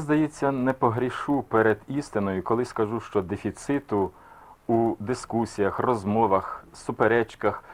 Здається, не погрішу перед істиною, коли скажу, що дефіциту у дискусіях, розмовах, суперечках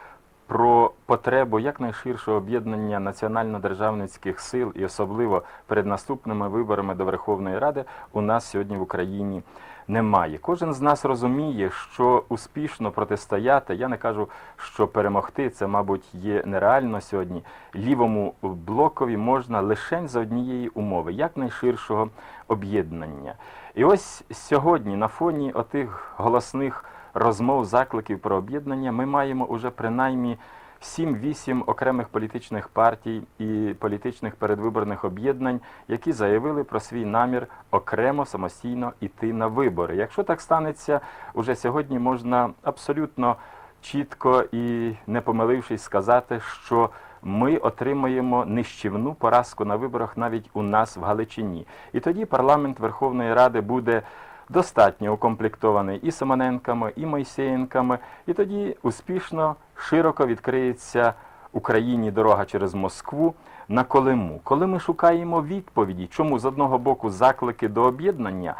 про потребу якнайширшого об'єднання національно-державницьких сил і особливо перед наступними виборами до Верховної Ради у нас сьогодні в Україні немає. Кожен з нас розуміє, що успішно протистояти, я не кажу, що перемогти, це, мабуть, є нереально сьогодні. Лівому блокові можна лише за однієї умови якнайширшого об'єднання. І ось сьогодні, на фоні отих голосних розмов, закликів про об'єднання, ми маємо уже принаймні 7-8 окремих політичних партій і політичних передвиборних об'єднань, які заявили про свій намір окремо самостійно йти на вибори. Якщо так станеться, уже сьогодні можна абсолютно чітко і не помилившись сказати, що ми отримаємо нищівну поразку на виборах навіть у нас в Галичині. І тоді парламент Верховної Ради буде достатньо укомплектований і Симоненками, і Мойсеєнками, і тоді успішно, широко відкриється Україні дорога через Москву на Колиму. Коли ми шукаємо відповіді, чому з одного боку заклики до об'єднання,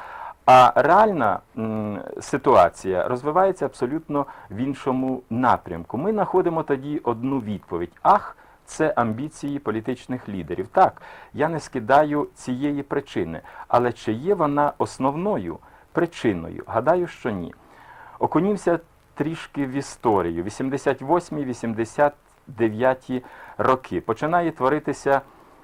а реальна м, ситуація розвивається абсолютно в іншому напрямку. Ми знаходимо тоді одну відповідь: ах, це амбіції політичних лідерів. Так, я не скидаю цієї причини, але чи є вона основною причиною? Гадаю, що ні. Окунімося трішки в історію. 88-89 роки починає творитися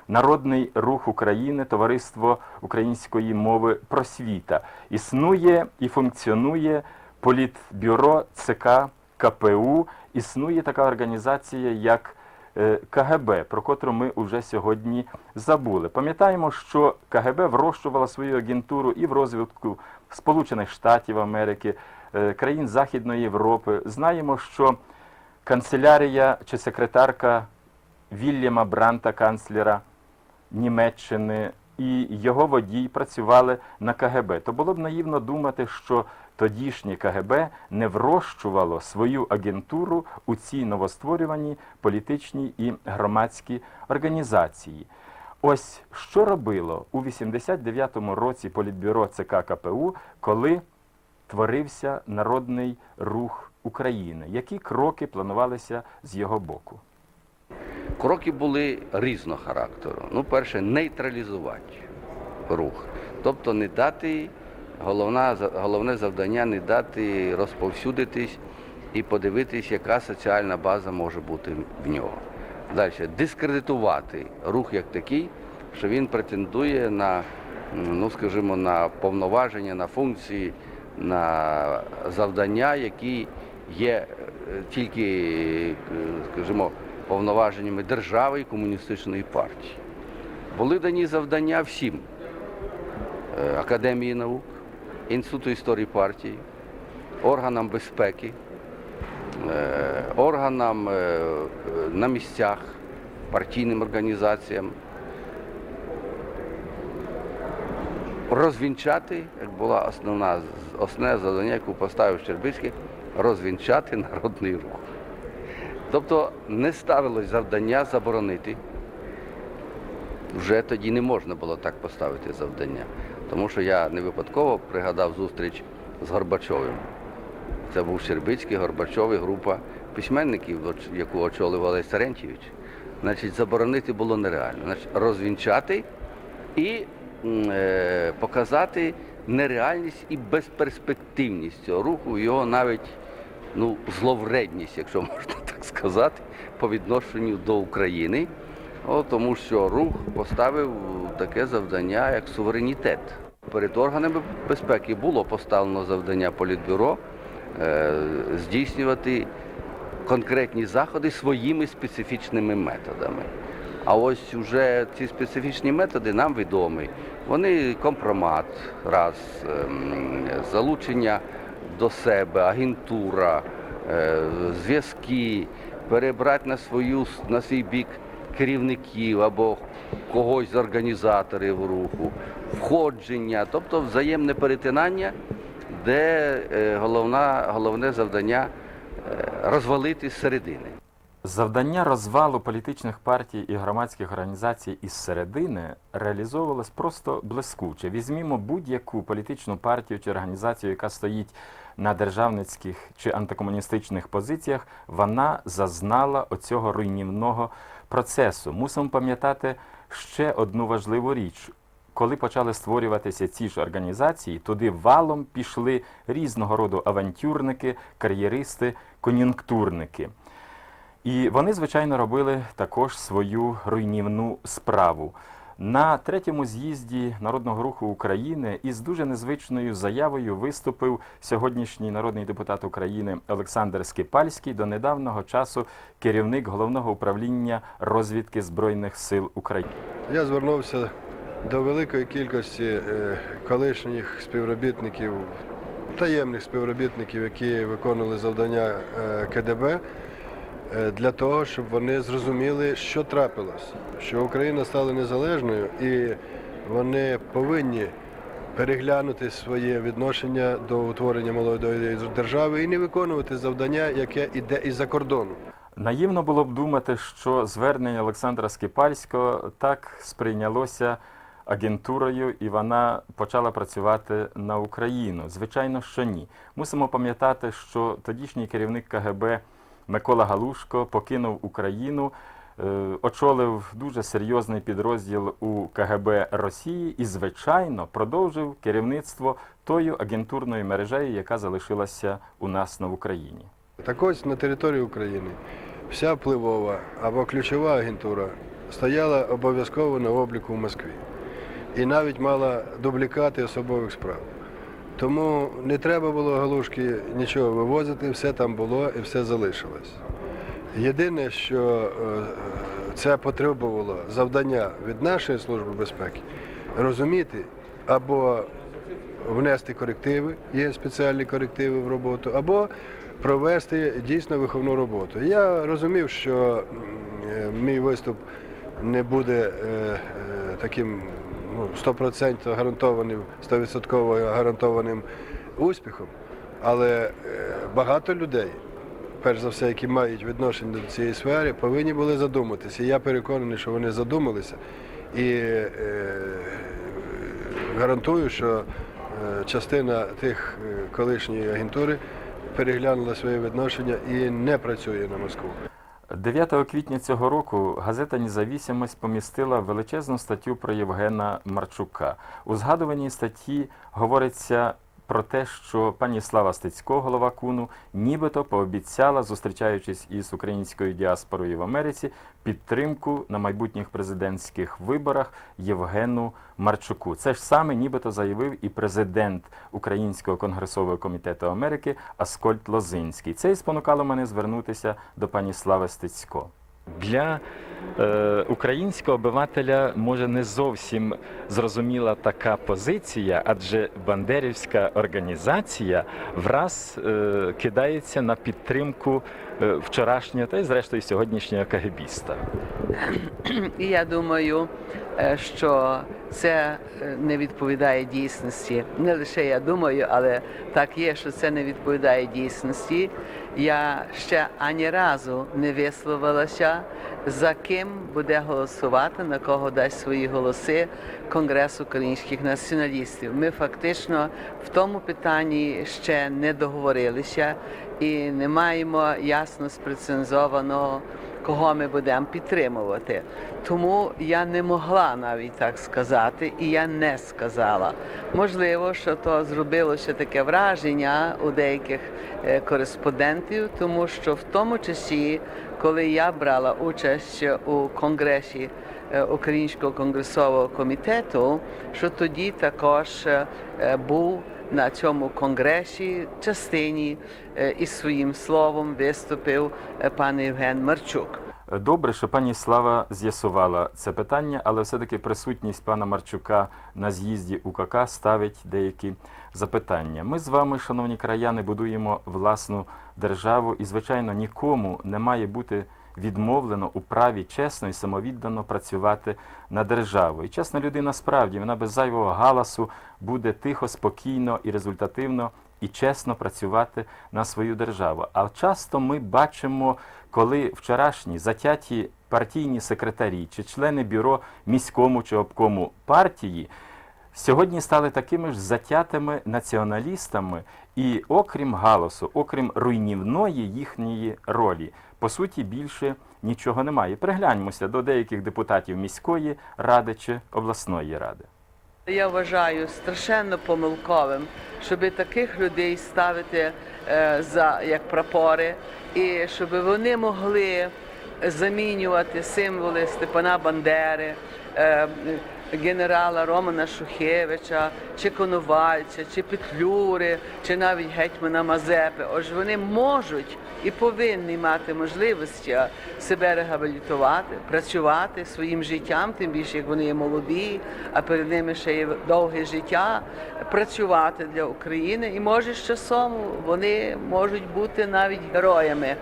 Народний рух України, Товариство української мови просвіта. Існує і функціонує політбюро ЦК КПУ, існує така організація, як е, КГБ, про котру ми вже сьогодні забули. Пам'ятаємо, що КГБ врощувала свою агентуру і в розвитку Сполучених Штатів Америки, е, країн Західної Європи. Знаємо, що канцелярія чи секретарка Вільяма Бранта, канцлера Німеччини, і його водій працювали на КГБ. То було б наївно думати, що тодішнє КГБ не врощувало свою агентуру у ці новостворювані політичні і громадські організації. Ось що робило у 89-му році Політбюро ЦК КПУ, коли творився народний рух України. Які кроки планувалися з його боку? Кроки були різного характеру. Ну, перше, нейтралізувати рух. Тобто не дати, головна, головне завдання не дати розповсюдитись і подивитись, яка соціальна база може бути в нього. Далі, дискредитувати рух як такий, що він претендує на, ну скажімо, на повноваження, на функції, на завдання, які є е, тільки, е, скажімо, повноваженнями держави і комуністичної партії. Були дані завдання всім Е, Академії наук, Інституту історії партії, органам безпеки, органам е, е, на місцях, партійним організаціям. Розвінчати, як була основна основне завдання, яку поставив Щербицький, розвінчати народний рух. Тобто не ставилось завдання заборонити. Вже тоді не можна було так поставити завдання. Тому що я не випадково пригадав зустріч з Горбачовим. Це був Щербицький, Горбачов і група письменників, яку очолив Олесь Терентьєвич. Значить, заборонити було нереально. Значить, розвінчати і е, показати нереальність і безперспективність цього руху, його навіть ну, зловредність, якщо можна так сказати, по відношенню до України. О, тому що рух поставив таке завдання, як суверенітет. Перед органами безпеки було поставлено завдання Політбюро здійснювати конкретні заходи своїми специфічними методами. А ось вже ці специфічні методи нам відомі. Вони компромат, раз, ем, залучення до себе, агентура, е, зв'язки, перебрати на свою на свій бік керівників або когось з організаторів руху, входження, тобто взаємне перетинання, де е, головна, головне завдання е, розвалити з середини. Завдання розвалу політичних партій і громадських організацій із середини реалізовувалось просто блискуче. Візьмімо будь-яку політичну партію чи організацію, яка стоїть на державницьких чи антикомуністичних позиціях, вона зазнала оцього руйнівного процесу. Мусимо пам'ятати ще одну важливу річ. Коли почали створюватися ці ж організації, туди валом пішли різного роду авантюрники, кар'єристи, кон'юнктурники. І вони, звичайно, робили також свою руйнівну справу. На третьому з'їзді Народного руху України із дуже незвичною заявою виступив сьогоднішній народний депутат України Олександр Скипальський, до недавнього часу керівник головного управління розвідки Збройних сил України. Я звернувся до великої кількості е, колишніх співробітників, таємних співробітників, які виконували завдання е, КДБ, е, для того, щоб вони зрозуміли, що трапилось, що Україна стала незалежною і вони повинні переглянути своє відношення до утворення молодої держави і не виконувати завдання, яке йде із-за кордону. Наївно було б думати, що звернення Олександра Скипальського так сприйнялося агентурою, і вона почала працювати на Україну. Звичайно, що ні. Мусимо пам'ятати, що тодішній керівник КГБ Микола Галушко покинув Україну. е, Очолив дуже серйозний підрозділ у КГБ Росії і, звичайно, продовжив керівництво тою агентурною мережею, яка залишилася у нас на Україні. Так ось на території України вся впливова або ключова агентура стояла обов'язково на обліку в Москві і навіть мала дублікати особових справ. Тому не треба було галушки нічого вивозити, все там було і все залишилось. Єдине, що е, це потребувало завдання від нашої служби безпеки розуміти або внести корективи, є спеціальні корективи в роботу, або провести дійсно виховну роботу. Я розумів, що е, мій виступ не буде е, таким ну, 100% гарантованим, 100% гарантованим успіхом, але е, багато людей, перш за все, які мають відношення до цієї сфери, повинні були задуматися. І я переконаний, що вони задумалися. І е, гарантую, що е, частина тих е, колишньої агентури переглянула своє відношення і не працює на Москву. 9 квітня цього року газета «Независимость» помістила величезну статтю про Євгена Марчука. У згадуваній статті говориться про те, що пані Слава Стецько, голова КУНу, нібито пообіцяла, зустрічаючись із українською діаспорою в Америці, підтримку на майбутніх президентських виборах Євгену Марчуку. Це ж саме нібито заявив і президент Українського конгресового комітету Америки Аскольд Лозинський. Це і спонукало мене звернутися до пані Слави Стецько. Для е, українського обивателя може не зовсім зрозуміла така позиція, адже Бандерівська організація враз е, кидається на підтримку вчорашнього та й зрештою сьогоднішнього кагебіста. Я думаю, е, що це е, не відповідає дійсності. Не лише я думаю, але так є, що це не відповідає дійсності. Я ще ані разу не висловилася, за ким буде голосувати, на кого дасть свої голоси Конгрес українських націоналістів. Ми фактично в тому питанні ще не договорилися і не маємо ясно спрецензованого кого ми будемо підтримувати. Тому я не могла навіть так сказати, і я не сказала. Можливо, що то зробило ще таке враження у деяких е, кореспондентів, тому що в тому часі, коли я брала участь у конгресі е, Українського конгресового комітету, що тоді також е, був на цьому конгресі частині е, із своїм словом виступив е, пан Євген Марчук. Добре, що пані Слава з'ясувала це питання, але все-таки присутність пана Марчука на з'їзді УКК ставить деякі запитання. Ми з вами, шановні краяни, будуємо власну державу, і, звичайно, нікому не має бути відмовлено у праві чесно і самовіддано працювати на державу. І чесна людина справді вона без зайвого галасу буде тихо, спокійно і результативно і чесно працювати на свою державу. А часто ми бачимо, коли вчорашні затяті партійні секретарі чи члени бюро міському чи обкому партії сьогодні стали такими ж затятими націоналістами, і окрім галасу, окрім руйнівної їхньої ролі, по суті, більше нічого немає. Пригляньмося до деяких депутатів міської ради чи обласної ради. Я вважаю страшенно помилковим, щоб таких людей ставити е, за як прапори, і щоб вони могли замінювати символи Степана Бандери, е, генерала Романа Шухевича, чи Коновальця, чи Петлюри, чи навіть гетьмана Мазепи. Отже, вони можуть і повинні мати можливості себе реабілітувати, працювати своїм життям, тим більше як вони є молоді, а перед ними ще є довге життя, працювати для України. І може з часом вони можуть бути навіть героями.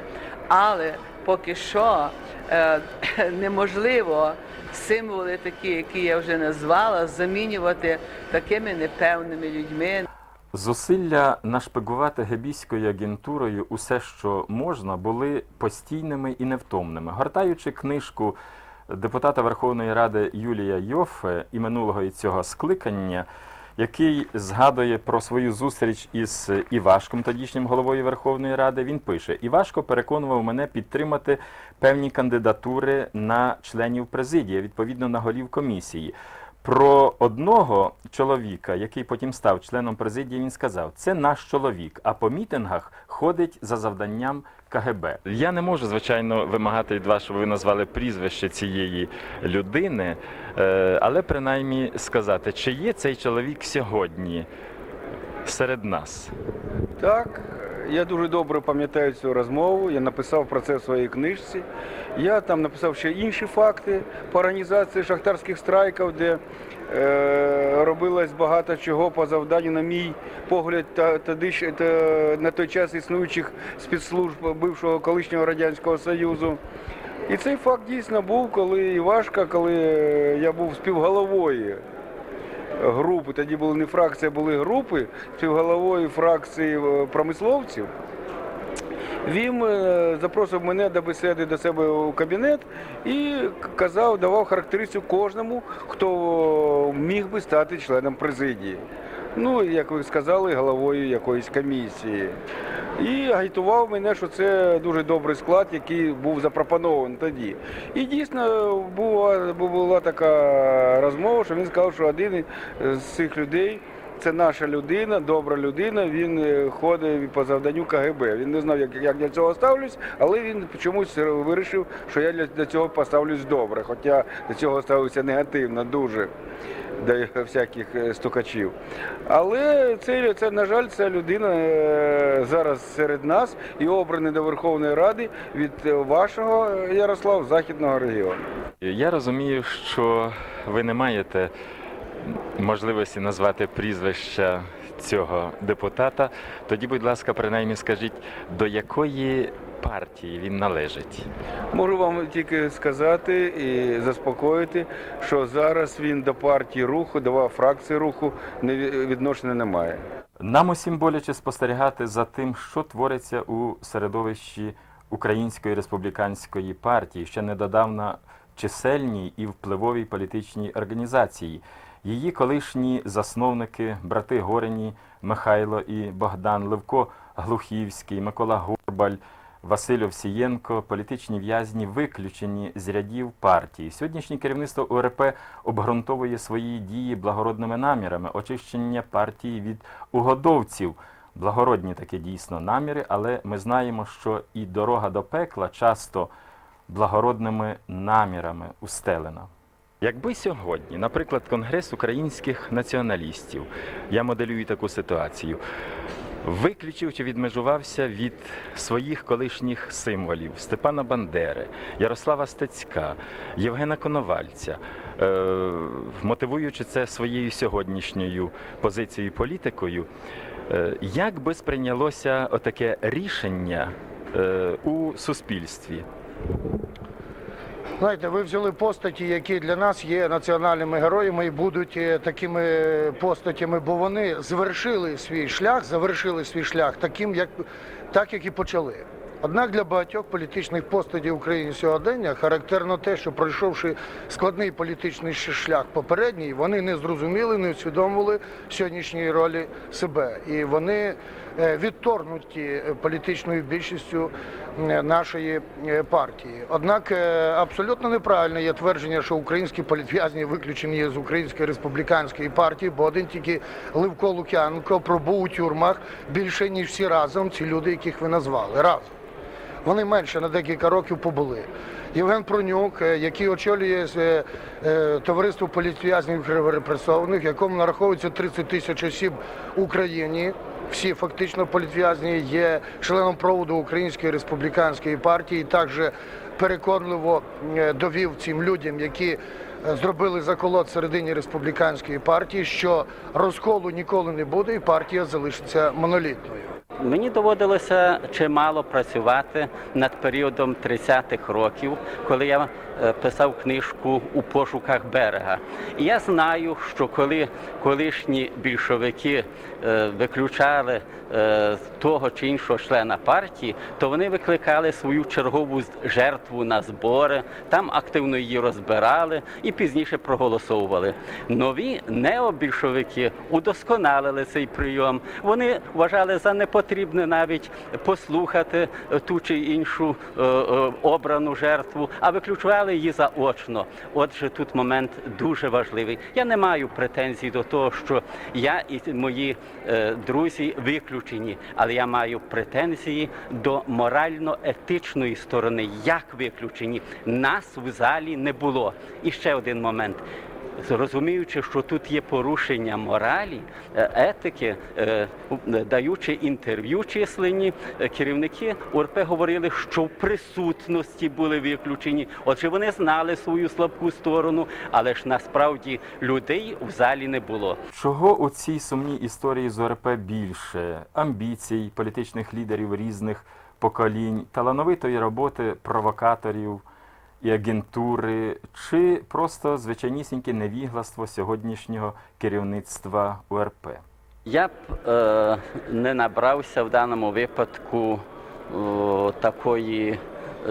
Але поки що е, неможливо символи такі, які я вже назвала, замінювати такими непевними людьми. Зусилля нашпигувати гебійською агентурою усе, що можна, були постійними і невтомними. Гортаючи книжку депутата Верховної Ради Юлія Йофе і минулого і цього скликання, який згадує про свою зустріч із Івашком, тодішнім головою Верховної Ради, він пише: Івашко переконував мене підтримати певні кандидатури на членів президії, відповідно на голів комісії. Про одного чоловіка, який потім став членом президії, він сказав: це наш чоловік, а по мітингах ходить за завданням КГБ. Я не можу, звичайно, вимагати від вас, щоб ви назвали прізвище цієї людини, е, але принаймні сказати, чи є цей чоловік сьогодні серед нас. Так, я дуже добре пам'ятаю цю розмову. Я написав про це в своїй книжці. Я там написав ще інші факти по організації шахтарських страйків, де е, робилось багато чого по завданню, на мій погляд, та, ще- та, на той час існуючих спецслужб бившого колишнього радянського союзу. І цей факт дійсно був, коли Івашка, коли е, я був співголовою групи, тоді були не фракції, а були групи співголовою фракції е, промисловців. Він е, запросив мене до бесіди до себе у кабінет і казав, давав характеристику кожному, хто міг би стати членом президії. Ну, як ви сказали, головою якоїсь комісії. І агітував мене, що це дуже добрий склад, який був запропонований тоді. І дійсно була, була така розмова, що він сказав, що один з цих людей це наша людина, добра людина. Він е, ходить по завданню КГБ. Він не знав, як, як для цього ставлюсь, але він чомусь вирішив, що я для, цього поставлюсь добре. Хоча до цього ставився негативно дуже до всяких е, стукачів. Але це, це, на жаль, ця людина е, зараз серед нас і обраний до Верховної Ради від вашого Ярослав Західного регіону. Я розумію, що ви не маєте можливості назвати прізвища цього депутата. Тоді, будь ласка, принаймні скажіть, до якої партії він належить? Можу вам тільки сказати і заспокоїти, що зараз він до партії руху, до фракції руху відношення не має. Нам усім боляче спостерігати за тим, що твориться у середовищі Української республіканської партії, ще недавно чисельній і впливовій політичній організації. Її колишні засновники, брати Горені, Михайло і Богдан Левко Глухівський, Микола Горбаль, Василь Овсієнко, політичні в'язні виключені з рядів партії. Сьогоднішнє керівництво УРП обґрунтовує свої дії благородними намірами, очищення партії від угодовців. Благородні такі дійсно наміри, але ми знаємо, що і дорога до пекла часто благородними намірами устелена. Якби сьогодні, наприклад, Конгрес українських націоналістів, я моделюю таку ситуацію, виключив чи відмежувався від своїх колишніх символів Степана Бандери, Ярослава Стецька, Євгена Коновальця, е, мотивуючи це своєю сьогоднішньою позицією політикою, е, як би сприйнялося отаке рішення е, у суспільстві? Знаєте, ви взяли постаті, які для нас є національними героями і будуть е, такими постатями, бо вони звершили свій шлях, завершили свій шлях таким, як так, як і почали. Однак для багатьох політичних постатів України сьогодення характерно те, що пройшовши складний політичний шлях попередній, вони не зрозуміли, не усвідомили сьогоднішньої ролі себе, і вони е, відторгнуті е, політичною більшістю е, нашої е, партії. Однак е, абсолютно неправильне є твердження, що українські політв'язні виключені з української республіканської партії, бо один тільки Левко Лук'яненко пробув у тюрмах більше ніж всі разом ці люди, яких ви назвали разом. Вони менше на декілька років побули. Євген Пронюк, е, який очолює е, е, товариство політв'язнів репресованих, якому нараховується 30 тисяч осіб в Україні. Всі фактично політв'язні є членом проводу Української республіканської партії. Також переконливо е, довів цим людям, які е, зробили заколот всередині республіканської партії, що розколу ніколи не буде, і партія залишиться монолітною. Мені доводилося чимало працювати над періодом 30-х років, коли я е, писав книжку у пошуках берега. І я знаю, що коли колишні більшовики виключали е, того чи іншого члена партії, то вони викликали свою чергову жертву на збори, там активно її розбирали і пізніше проголосовували. Нові необільшовики удосконалили цей прийом. Вони вважали за непотрібне навіть послухати е, ту чи іншу е, е, обрану жертву, а виключали її заочно. Отже, тут момент дуже важливий. Я не маю претензій до того, що я і мої е, друзі виключені, але я маю претензії до морально-етичної сторони, як виключені. Нас в залі не було. І ще один момент. Зрозуміючи, що тут є порушення моралі, е, етики, е, даючи інтерв'ю численні, е, керівники УРП говорили, що в присутності були виключені. Отже, вони знали свою слабку сторону, але ж насправді людей в залі не було. Чого у цій сумній історії з ОРП більше? Амбіцій, політичних лідерів різних поколінь, талановитої роботи провокаторів і агентури, чи просто звичайнісіньке невігластво сьогоднішнього керівництва УРП? Я б е, не набрався в даному випадку е, такої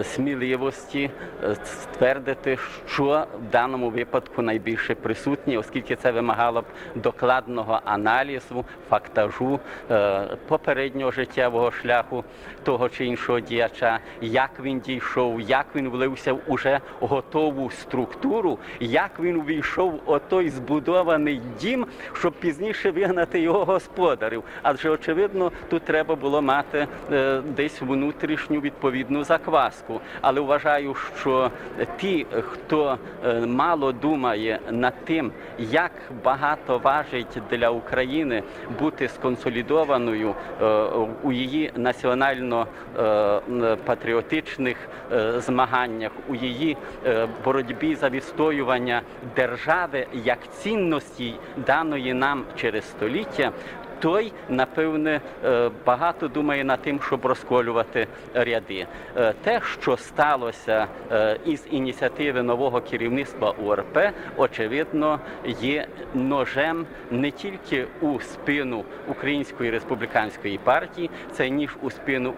сміливості е, ствердити, що в даному випадку найбільше присутні, оскільки це вимагало б докладного аналізу, фактажу е, попереднього життєвого шляху того чи іншого діяча, як він дійшов, як він влився в уже готову структуру, як він увійшов в отой збудований дім, щоб пізніше вигнати його господарів. Адже очевидно, тут треба було мати е, десь внутрішню відповідну закваску. Але вважаю, що ті, хто е, мало думає над тим, як багато важить для України бути сконсолідованою е, у її національно-патріотичних е, змаганнях, у її боротьбі за відстоювання держави як цінності даної нам через століття. Той, напевне, е, багато думає над тим, щоб розколювати ряди. Е, Те, що сталося е, із ініціативи нового керівництва УРП, очевидно, є ножем не тільки у спину Української республіканської партії, це ніж у спину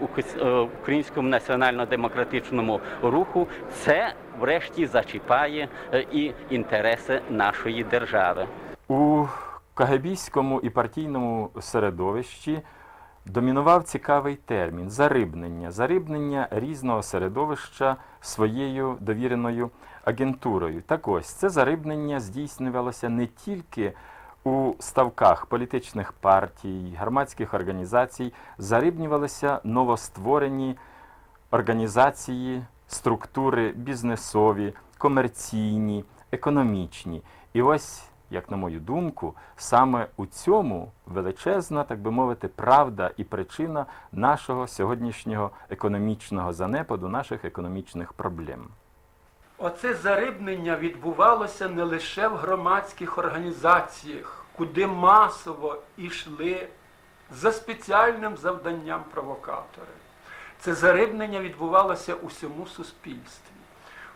Українському національно-демократичному руху. Це, врешті, зачіпає і інтереси нашої держави. Кагабійському і партійному середовищі домінував цікавий термін зарибнення, зарибнення різного середовища своєю довіреною агентурою. Так ось це зарибнення здійснювалося не тільки у ставках політичних партій, громадських організацій, зарибнювалися новостворені організації, структури бізнесові, комерційні, економічні. І ось, як на мою думку, саме у цьому величезна, так би мовити, правда і причина нашого сьогоднішнього економічного занепаду, наших економічних проблем. Оце зарибнення відбувалося не лише в громадських організаціях, куди масово йшли за спеціальним завданням провокатори. Це зарибнення відбувалося у всьому суспільстві.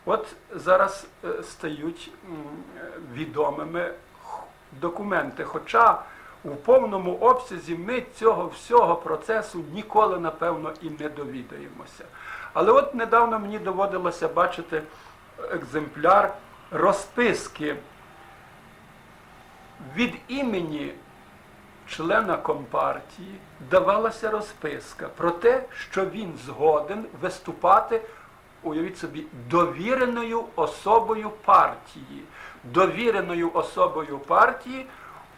От зараз е, стають е, відомими документи. Хоча у повному обсязі ми цього всього процесу ніколи, напевно, і не довідаємося. Але от недавно мені доводилося бачити екземпляр розписки від імені члена компартії давалася розписка про те, що він згоден виступати, уявіть собі, довіреною особою партії, довіреною особою партії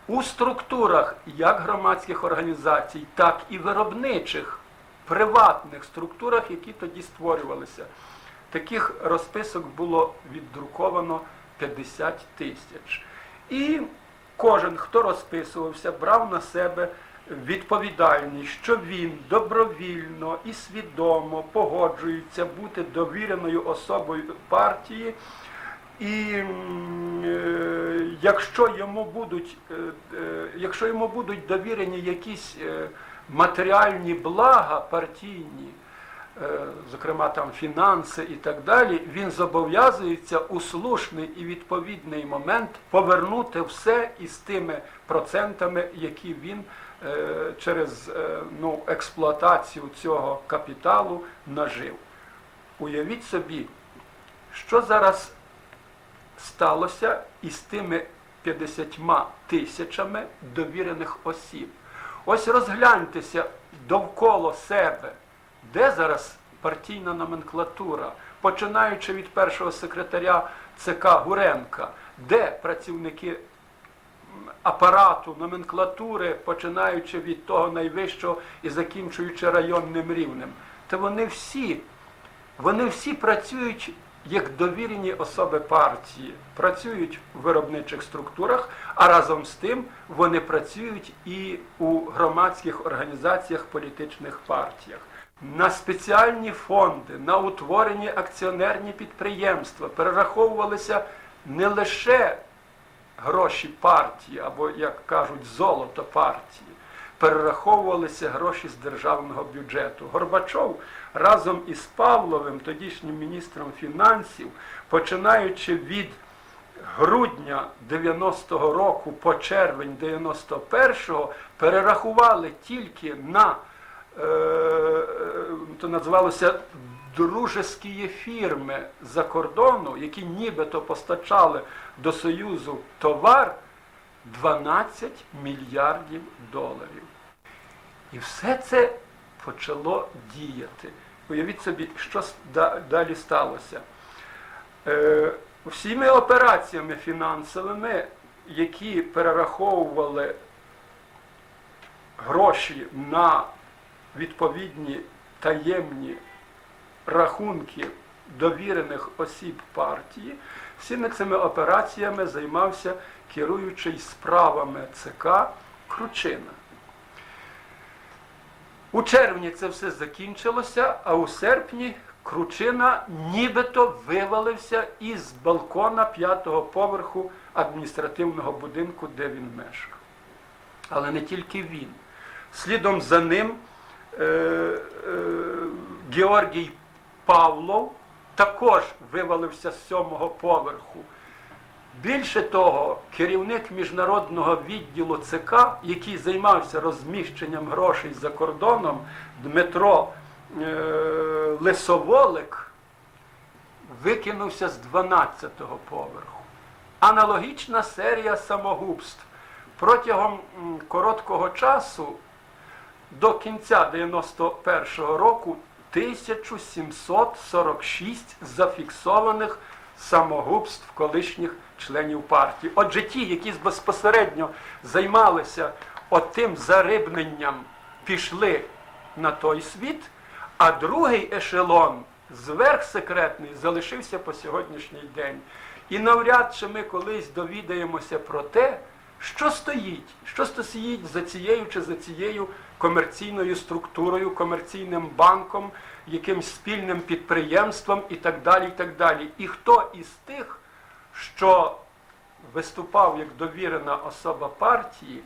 у структурах як громадських організацій, так і виробничих приватних структурах, які тоді створювалися. Таких розписок було віддруковано 50 тисяч. І кожен, хто розписувався, брав на себе відповідальність, що він добровільно і свідомо погоджується бути довіреною особою партії. І е, якщо йому будуть, е, е, якщо йому будуть довірені якісь матеріальні блага партійні, зокрема там фінанси і так далі, він зобов'язується у слушний і відповідний момент повернути все із тими процентами, які він через е, ну, експлуатацію цього капіталу нажив. Уявіть собі, що зараз сталося із тими 50 тисячами довірених осіб. Ось розгляньтеся довкола себе, де зараз партійна номенклатура, починаючи від першого секретаря ЦК Гуренка, де працівники апарату, номенклатури, починаючи від того найвищого і закінчуючи районним рівнем, то вони всі вони всі працюють як довірені особи партії, працюють в виробничих структурах, а разом з тим вони працюють і у громадських організаціях, політичних партіях. На спеціальні фонди, на утворені акціонерні підприємства перераховувалися не лише гроші партії, або, як кажуть, золото партії, перераховувалися гроші з державного бюджету. Горбачов разом із Павловим, тодішнім міністром фінансів, починаючи від грудня 90-го року по червень 91-го, перерахували тільки на е, то називалося дружескі фірми за кордону, які нібито постачали до Союзу товар 12 мільярдів доларів. І все це почало діяти. Уявіть собі, що далі сталося. Е, всіми операціями фінансовими, які перераховували гроші на відповідні таємні рахунки довірених осіб партії, всіми цими операціями займався керуючий справами ЦК Кручина. У червні це все закінчилося, а у серпні Кручина нібито вивалився із балкона п'ятого поверху адміністративного будинку, де він мешкав. Але не тільки він. Слідом за ним е, е, Георгій Павлов також вивалився з сьомого поверху. Більше того, керівник міжнародного відділу ЦК, який займався розміщенням грошей за кордоном, Дмитро е, Лисоволик, викинувся з 12-го поверху. Аналогічна серія самогубств. Протягом короткого часу до кінця 91-го року 1746 зафіксованих самогубств колишніх членів партії. Отже, ті, які безпосередньо займалися отим зарибненням, пішли на той світ, а другий ешелон, зверхсекретний, залишився по сьогоднішній день. І навряд чи ми колись довідаємося про те, що стоїть, що стоїть за цією чи за цією комерційною структурою, комерційним банком, якимсь спільним підприємством і так далі. І так далі. І хто із тих, що виступав як довірена особа партії,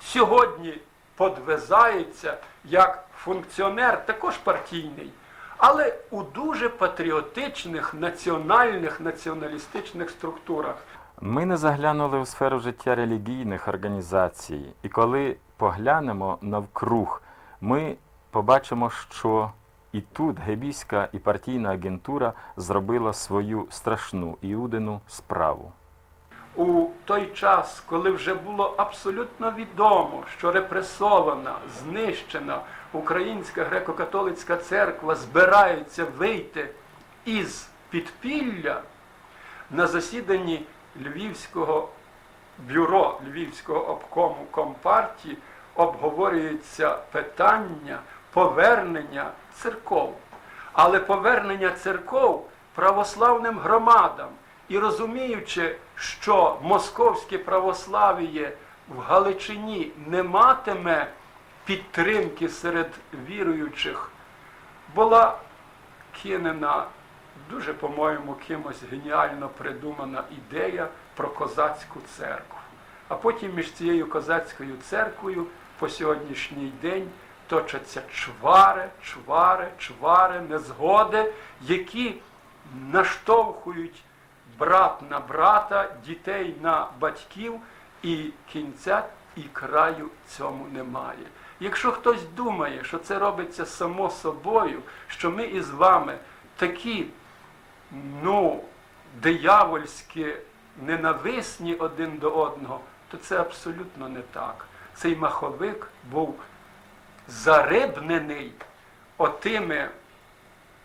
сьогодні подвизається як функціонер, також партійний, але у дуже патріотичних, національних, націоналістичних структурах. Ми не заглянули у сферу життя релігійних організацій, і коли поглянемо навкруг, ми побачимо, що і тут гебійська і партійна агентура зробила свою страшну іудину справу. у той час, коли вже було абсолютно відомо, що репресована, знищена Українська греко-католицька церква збирається вийти із підпілля на засіданні Львівського бюро Львівського обкому Компартії обговорюється питання повернення церков. Але повернення церков православним громадам. І розуміючи, що московське православ'я в Галичині не матиме підтримки серед віруючих, була кинена дуже, по-моєму, кимось геніально придумана ідея про козацьку церкву. А потім між цією козацькою церквою по сьогоднішній день точаться чвари, чвари, чвари, незгоди, які наштовхують брат на брата, дітей на батьків, і кінця і краю цьому немає. Якщо хтось думає, що це робиться само собою, що ми із вами такі, ну, диявольські, ненависні один до одного, то це абсолютно не так. Цей маховик був зарибнений отими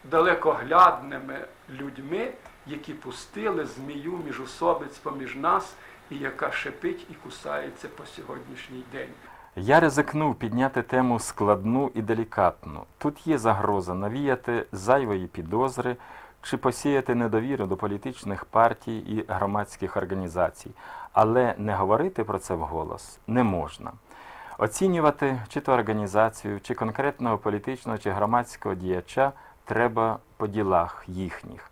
далекоглядними людьми, які пустили змію міжусобиць поміж нас і яка шипить і кусається по сьогоднішній день. Я ризикнув підняти тему складну і делікатну. Тут є загроза навіяти зайвої підозри чи посіяти недовіру до політичних партій і громадських організацій, але не говорити про це вголос не можна. Оцінювати чи то організацію, чи конкретного політичного чи громадського діяча треба по ділах їхніх.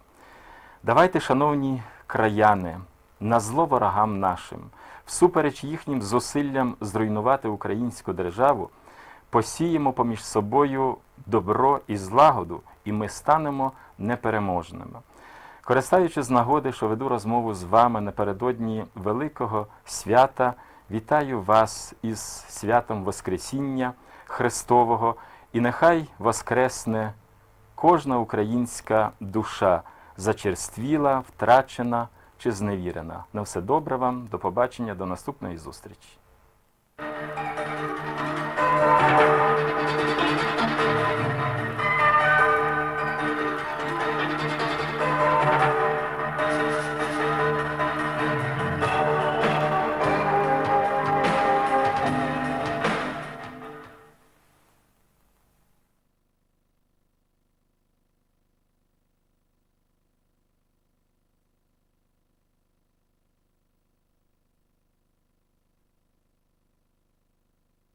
Давайте, шановні краяни, на зло ворогам нашим, всупереч їхнім зусиллям зруйнувати українську державу, посіємо поміж собою добро і злагоду, і ми станемо непереможними. Користаючись з нагоди, що веду розмову з вами напередодні великого свята, вітаю вас із святом Воскресіння Христового, і нехай воскресне кожна українська душа зачерствіла, втрачена чи зневірена. На все добре вам, до побачення, до наступної зустрічі.